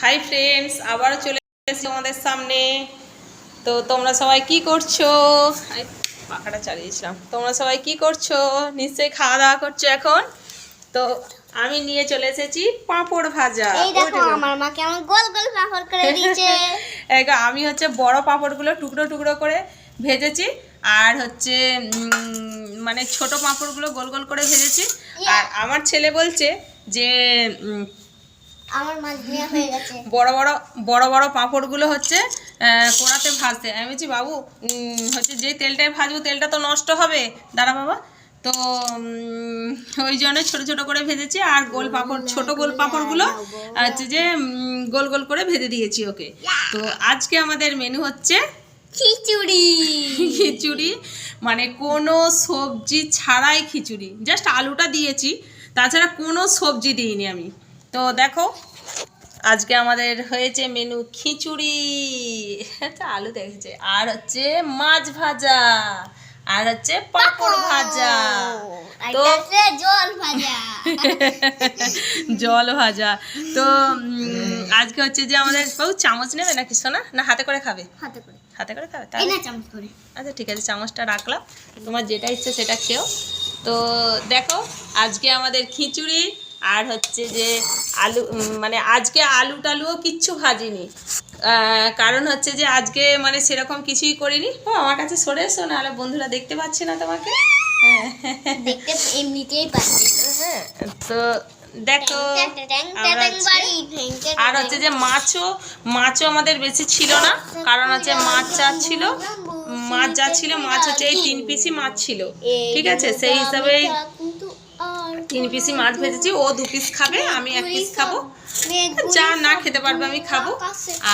Hi friends আবারও চলে এসেছি আমাদের সামনে। তো তোমরা সবাই কি করছ? পাখাটা চালিয়েছিলাম তোমরা সবাই কি করছ? নিশ্চয়ই খাওয়া দাওয়া করছ এখন? তো আমি নিয়ে চলে এসেছি পাঁপড় ভাজা। এই দেখো আমার মা কেমন গোল গোল পাপড় করে দিয়েছে। আমি হচ্ছে বড় পাঁপড়গুলো টুকরো টুকরো করে ভেজেছি আর হচ্ছে মানে ছোট পাঁপড়গুলো গোল গোল করে ভেজেছি। আর আমার ছেলে বলছে যে আমার মাছ নেওয়া হয়ে গেছে। বড় বড় বড় বড় পাঁপড়গুলো হচ্ছে কড়াতে ভাজতে। আমি বলছি বাবু হচ্ছে যে তেলটায় ভাজবো তেলটা তো নষ্ট হবে। দাঁড়া বাবা। তো ওই জন্য ছোট ছোট করে ভেজেছি আর গোল পাঁপড় ছোট গোল পাঁপড়গুলো হচ্ছে যে গোল গোল করে ভেজে দিয়েছি ওকে। তো আজকে আমাদের মেনু হচ্ছে খিচুড়ি। খিচুড়ি। মানে কোনো সবজি ছাড়াই খিচুড়ি। জাস্ট আলুটা দিয়েছি তাছাড়া কোনো সবজি দিইনি আমি। তো দেখো আজকে আমাদের হয়েছে মেনু খিচুড়ি। আলু দেখেছে। আর হচ্ছে মাছ ভাজা। আর হচ্ছে পাঁপড় ভাজা। তো জল ভাজা। জল ভাজা। তো আজকে হচ্ছে যে আমাদের বাবু চামচ নেবে নাকি সোনা? না হাতে করে খাবে? হাতে করে। হাতে করে খাবে? তাহলে না চামচ করে। আচ্ছা ঠিক আছে চামচটা রাখলাম। তোমার যেটা ইচ্ছে সেটা খেও। তো দেখো আজকে আমাদের খিচুড়ি আর হচ্ছে যে আলু মানে আজকে আলু টালুও কিচ্ছু ভাজিনি। কারণ হচ্ছে যে আজকে মানে সেরকম কিছুই করিনি। ও আমার কাছে সরে এসো নাহলে বন্ধুরা দেখতে পাচ্ছে না তোমাকে। দেখতে এমনিতেই পাচ্ছি। হ্যাঁ তো দেখো আর হচ্ছে যে মাছও মাছও আমাদের বেশি ছিল না। কারণ হচ্ছে মাছ যা ছিল মাছ যা ছিল মাছ হচ্ছে এই তিন পিসি মাছ ছিল। ঠিক আছে? সেই হিসাবে তিন পিসি মাছ ভেজেছি, ও দু পিস খাবে, আমি এক পিস খাব। যা না খেতে পারবে আমি খাব।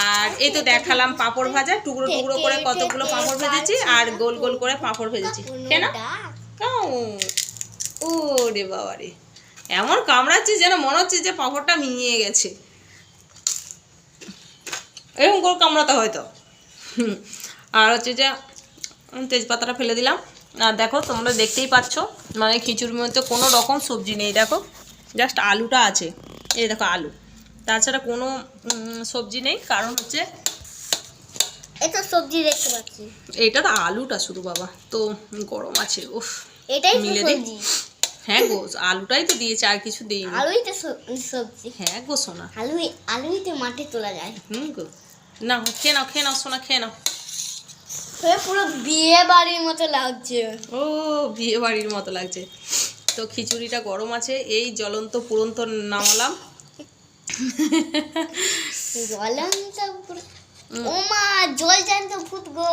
আর এই তো দেখালাম পাঁপড় ভাজা, টুকরো টুকরো করে কতগুলো পাঁপড় ভেজেছি, আর গোল গোল করে পাঁপড় ভেজেছি। কেন ও রে বাবা রে। এমন কামড়াচ্ছি যেন মনে হচ্ছে যে পাঁপড়টা মিলিয়ে গেছে। এরকম করে কামড়াতে হয়তো। আর হচ্ছে যে, তেজপাতাটা ফেলে দিলাম। আর দেখো তোমরা দেখতেই পাচ্ছ। মানে খিচুড়ির মধ্যে কোনো রকম সবজি নেই দেখো। জাস্ট আলুটা আছে। এই দেখো আলু। তাছাড়া কোনো সবজি নেই কারণ হচ্ছে এটা সবজি দেখতে পাচ্ছি। এইটা তো আলুটা শুধু বাবা। তো গরম আছে উফ এটাই মিলে দিই। সবজি। হ্যাঁ গো আলুটাই তো দিয়েছে আর কিছু দিইনি। আলুই তো সবজি। হ্যাঁ গো সোনা। আলুই আলুই তো মাঠে তোলা যায়। হুম গো। না খেয়ে নাও খেয়ে নাও সোনা খেয়ে নাও। পুরো বিয়ে বাড়ির মতো লাগছে। ও বিয়ে বাড়ির মতো লাগছে। তো খিচুড়িটা গরম আছে এই জ্বলন্ত পুরন্ত নামালাম। জ্বলন্ত পুরো ও জল জানতো ভূত গো।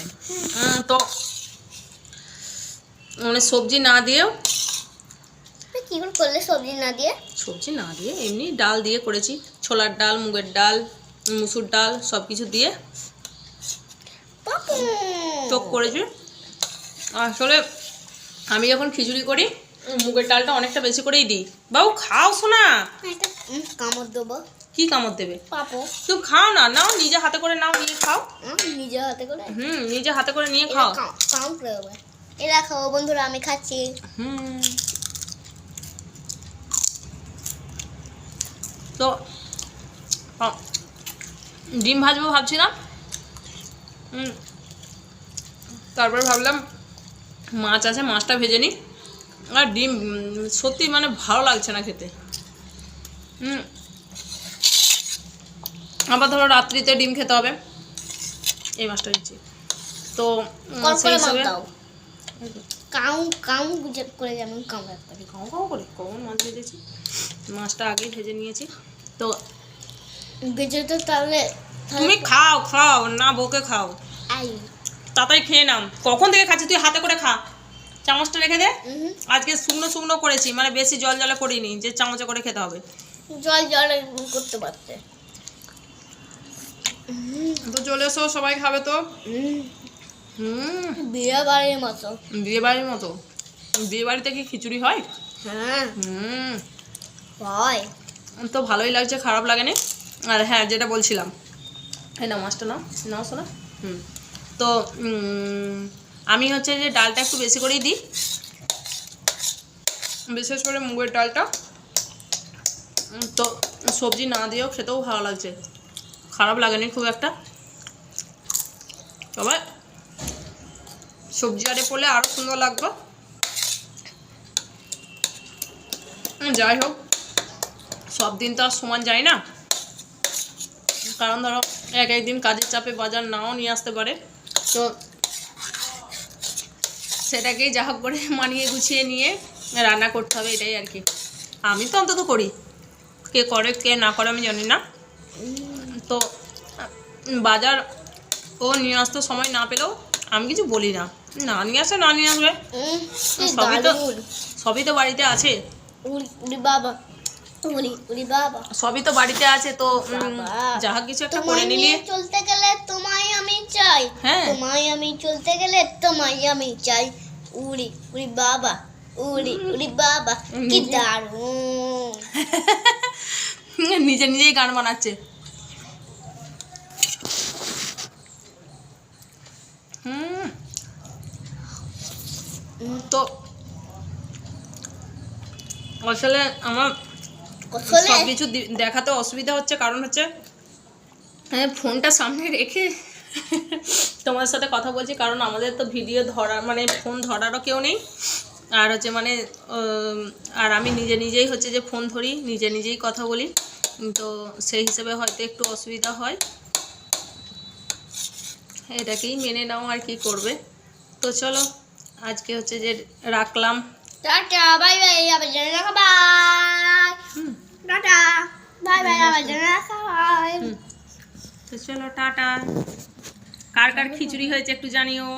নেই। তো মানে সবজি না দিয়েও কি করে করলে সবজি না দিয়ে? সবজি না দিয়ে এমনি ডাল দিয়ে করেছি। ছোলার ডাল মুগের ডাল মুসুর ডাল সব কিছু দিয়ে টক করেছি। আসলে আমি যখন খিচুড়ি করি মুগের ডালটা অনেকটা বেশি করেই দিই। বাবু খাও শোনা কামড় দেবো। কি কামড় দেবে? পাপু। তুমি খাও না নাও নিজে হাতে করে নাও নিয়ে খাও। নিজে হাতে করে? হুম নিজে হাতে করে নিয়ে খাও। এরা খাও বন্ধুরা আমি খাচ্ছি। হুম। তো ডিম ভাজবো ভাবছিলাম। তারপর ভাবলাম মাছ আছে মাছটা ভেজে নিই। আর ডিম সত্যি মানে ভালো লাগছে না খেতে। হুম। আবার ধরো রাত্রিতে ডিম খেতে হবে। এই মাছটা দিচ্ছি। তো সেই মাছ হিসাবে কাউ কাউ করে যেমন কখন মাছ ভেজেছি। মাছটা আগেই ভেজে নিয়েছি। তো ভেজে তো তাহলে তুমি খাও খাও না বউকে খাও। তাড়াতাড়ি খেয়ে নাও। কখন থেকে খাচ্ছি তুই হাতে করে খা। চামচটা রেখে দে। আজকে শুকনো শুকনো করেছি মানে বেশি জল জলে করিনি যে চামচে করে খেতে হবে। জল জল করতে পারতে। তো চলে এসো সবাই খাবে তো? হুম। বিয়ে বাড়ির মতো। বিয়ে বাড়ির মতো। বিয়ে বাড়িতে কি খিচুড়ি হয়? হ্যাঁ। হুম। হয়। তো ভালোই লাগছে খারাপ লাগেনি? আর হ্যাঁ যেটা বলছিলাম এই না মাছটা নাও নাও শোনা হুম। তো আমি হচ্ছে যে ডালটা একটু বেশি করেই দিই। বিশেষ করে মুগের ডালটা। তো, সবজি না দিয়েও খেতেও ভালো লাগছে। খারাপ লাগেনি খুব একটা। তবে সবজি আরে পড়লে আরও সুন্দর লাগবে। যাই হোক, সব দিন তো আর সমান যায় না। কারণ ধরো এক একদিন কাজের চাপে বাজার নাও নিয়ে আসতে পারে। তো সেটাকেই যা হোক করে মানিয়ে গুছিয়ে নিয়ে রান্না করতে হবে এটাই আর কি। আমি তো অন্তত করি। কে করে কে না করে আমি জানি না। তো বাজার ও নিয়ে আসতে সময় না পেলেও আমি কিছু বলি না। না নিয়ে আসে না নিয়ে আসবে। সবই তো সবই তো বাড়িতে আছে। বাবা। সবই তো বাড়িতে আছে তো উম, বাবা। যা হোক কিছু একটা করে নিলে। চলতে গেলে তোমায় আমি চাই। হ্যাঁ। তোমায় আমি চলতে গেলে তোমায় আমি চাই। উড়ি উড়ি বাবা উড়ি উড়ি বাবা কি নিজে- দারুণ। নিজে নিজেই গান বানাচ্ছে। তো আসলে আমার সব কিছু দেখাতে অসুবিধা হচ্ছে কারণ হচ্ছে হ্যাঁ ফোনটা সামনে রেখে তোমার সাথে কথা বলছি কারণ আমাদের তো ভিডিও ধরা মানে ফোন ধরারও কেউ নেই। আর হচ্ছে মানে আর আমি নিজে নিজেই হচ্ছে যে ফোন ধরি নিজে নিজেই কথা বলি। তো সেই হিসেবে হয়তো একটু অসুবিধা হয়। এটাকেই মেনে নাও আর কি করবে। তো চলো আজকে হচ্ছে যে রাখলাম। টাটা বাই বাই আবার বাই। টাটা। তো চলো টাটা। কার কার খিচুড়ি হয়েছে একটু জানিও।